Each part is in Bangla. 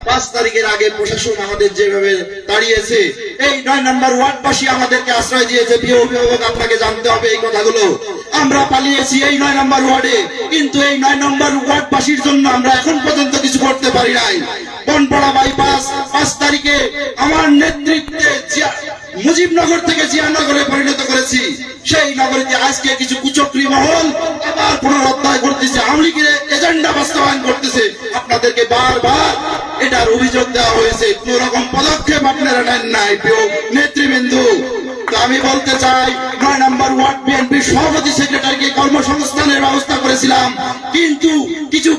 পাঁচ তারিখের আগে প্রশাসন আমাদের যেভাবে দাঁড়িয়েছে, এই নয় নম্বর ওয়ার্ডবাসী আমাদেরকে আশ্রয় দিয়েছে, প্রিয় অভিভাবক, আপনাকে জানতে হবে এই কথাগুলো। আমরা পালিয়েছি এই নয় নম্বর ওয়ার্ডে, কিন্তু এই নয় নম্বর ওয়ার্ডবাসীর জন্য আমরা এখন পর্যন্ত কিছু করতে পারি নাই। বনপাড়া বাইপাস, পাঁচ তারিখে আমার নেতৃত্বে মুজিবনগর থেকে জিয়ানগরে পরিণত করেছি। সেই নগরীতে আজকে কিছু কুচক্রী মহল আবার পুনরুদ্ধার করতেছে, আওয়ামী এজেন্ডা বাস্তবায়ন করতেছে, আপনাদেরকে বারবার এটার অভিযোগ দেওয়া হয়েছে। কোন রকম পদক্ষেপ আপনারা নেন নাই নেতৃবৃন্দ। আমি বলতে চাই, নয় নম্বর ওয়ার্ড বিএনপির সভাপতি সেক্রেটারিকে কর্মসংস্থানের ব্যবস্থা করেছিলাম, কিন্তু কিছু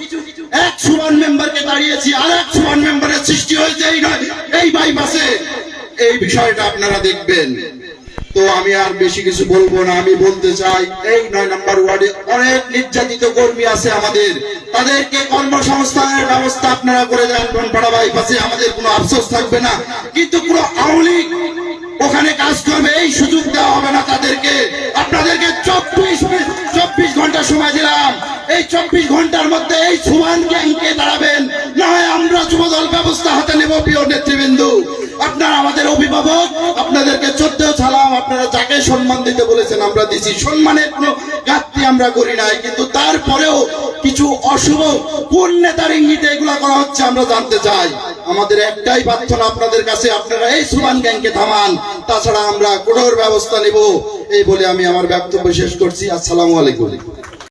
এক সুবান মেম্বারকে দাঁড়িয়েছি, আর এক সুবান মেম্বারের সৃষ্টি হয়েছে এই বাইপাসে। এই বিষয়টা আপনারা দেখবেন। তো আমি আর বেশি কিছু বলব না, আমি বলতে চাই, এই নয় নম্বর ওয়ার্ডে অনেক নির্যাতিত কর্মী আছে আমাদের। তাদেরকে কর্মসংস্থানের ব্যবস্থা আপনারা করে দেন বনপাড়া বাইপাসে আমাদের কোনো আফসোস থাকবে না। কিন্তু কোনো আওয়ামী ওখানে কাজ করবে, এই সুযোগ দেওয়া হবে না তাদেরকে। আপনাদেরকে চব্বিশ চব্বিশ ঘণ্টা সময় দিলাম। এই চব্বিশ ঘণ্টার মধ্যে এই সুমান আমাদের অভিভাবক, আপনাদেরকে চোদ্দেও ছালাম আপনারা যাকে সম্মান দিতে বলেছেন, আমরা দিছি। সম্মানের কোনো ঘাটতি আমরা করি নাই, কিন্তু তারপরেও কিছু অশুভ কোন নেতার ইঙ্গিতে এগুলা করা হচ্ছে, আমরা জানতে চাই। আমাদের একটাই প্রার্থনা আপনাদের কাছে, আপনারা এই সুমান গ্যাংকে থামান, তাছাড়া আমরা কঠোর ব্যবস্থা নেব। এই বলে আমি আমার বক্তব্য শেষ করছি। আসসালামু আলাইকুম।